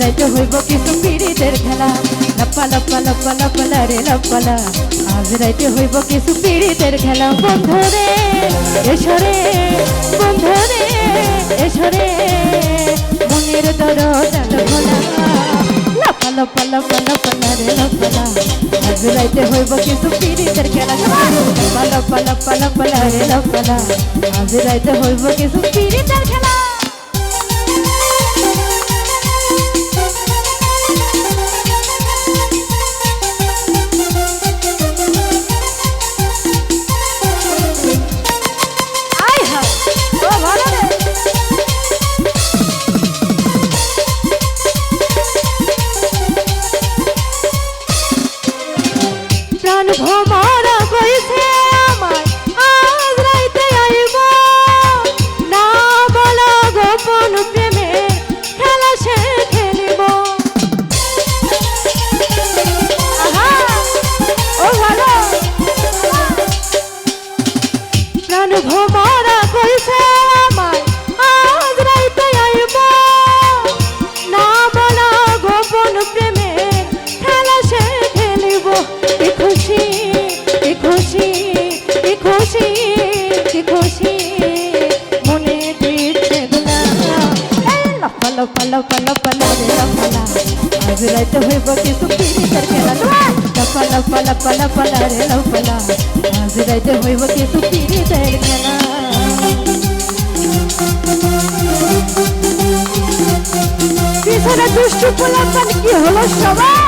রাইতে হইব কিছু পীড়িতের খেলা। লাপা লাপা লাপা লাপালা রে লাপালা আজ রাইতে হইব কিছু পীড়িতের খেলা। বন্ধুরে এসরে বন্ধুরে এসরে মনের দরজা খোলা। লাপা লাপা লাপা লাপালা রে লাপালা আজ হইব খেলা। লাপা লাপা লাপা লাপালা রে লাপালা আজ রাইতে হইব কিছু পীড়িতের খেলা। লাপা লাপা লাপা লাপা রে লাপালা আজ রাইতে হইব কিছু পিড়িতের খেলা। লাপা লাপা লাপা লাপা রে লাপালা আজ রাইতে হইব কিছু পিড়িতের খেলা। পিছনে দুষ্টু পোলাপান, কি হলো সবাই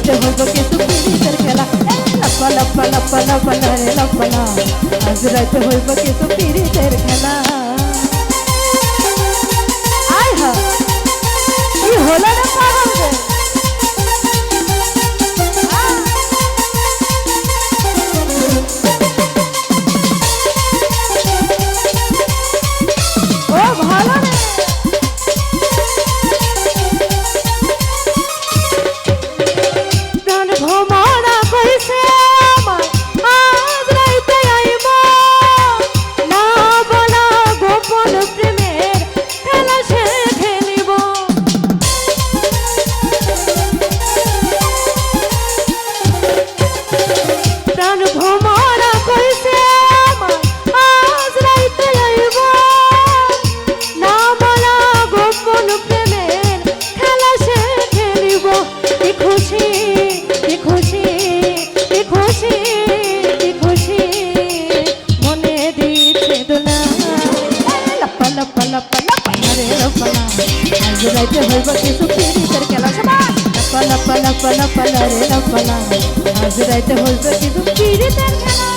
রাইতে হইব কিছু পিড়িতের খেলা লাপা লাপা লাপা লাপা লা রে লাপালা আজ রাতে হইব কিন্তু পিড়িতের খেলা রাইতে হইব কিছু পিড়িতের খেলা সবাই লাপা লাপা লাপা লাপা রে লাপালা আজ রাইতে হইব কিছু পিড়িতের খেলা।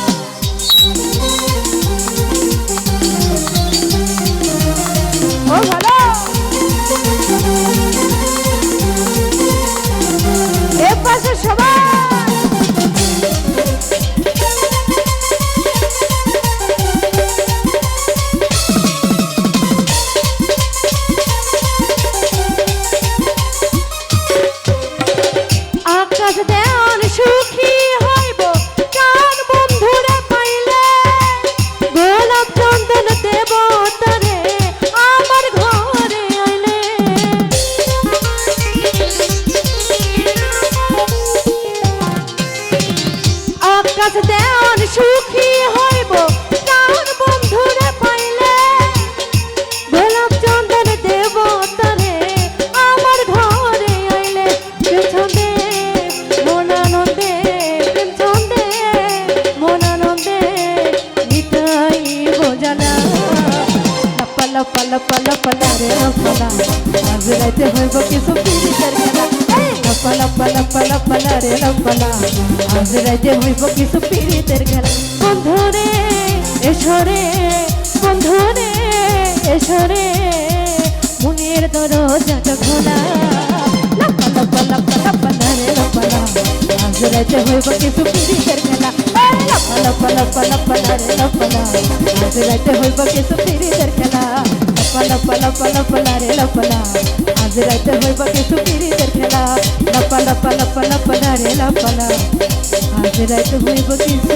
ও ভালো। দশ দেওয়ান সুখী হইব। কারণ বন্ধুরে পাইলে? আমার ঘরে আইলে। প্রেম ছন্দে মন আনন্দে প্রেম ছন্দে মন আনন্দে নিতাই বোঝানা। পালা পালা পালা পালা রে পালা আজ রাতে হইব কিছু পিড়ি খেলা। লাপা লাপা লাপা লা রে লাপা লা আজ রাতে হইব কিছু পীড়িতের খেলা বন্ধু রে এসো রে বন্ধু রে এসো রে মনের দরজাটা খোলা লাপা লাপা লাপা লাপা লা রে লাপা লা আজ রাতে হইব কিছু পীড়িতের খেলা লাপা লাপা লাপা লাপা লা রে লাপা লা আজ রাতে হইব কিছু পীড়িতের খেলা লাপা লপা লপা লাপা লা রে লাপা লা। আজ রাতে হইব কিছু পীড়িতের খেলা। লপা লপা লপা লাপা লা রে লাপা আজ রাতে হইব কিছু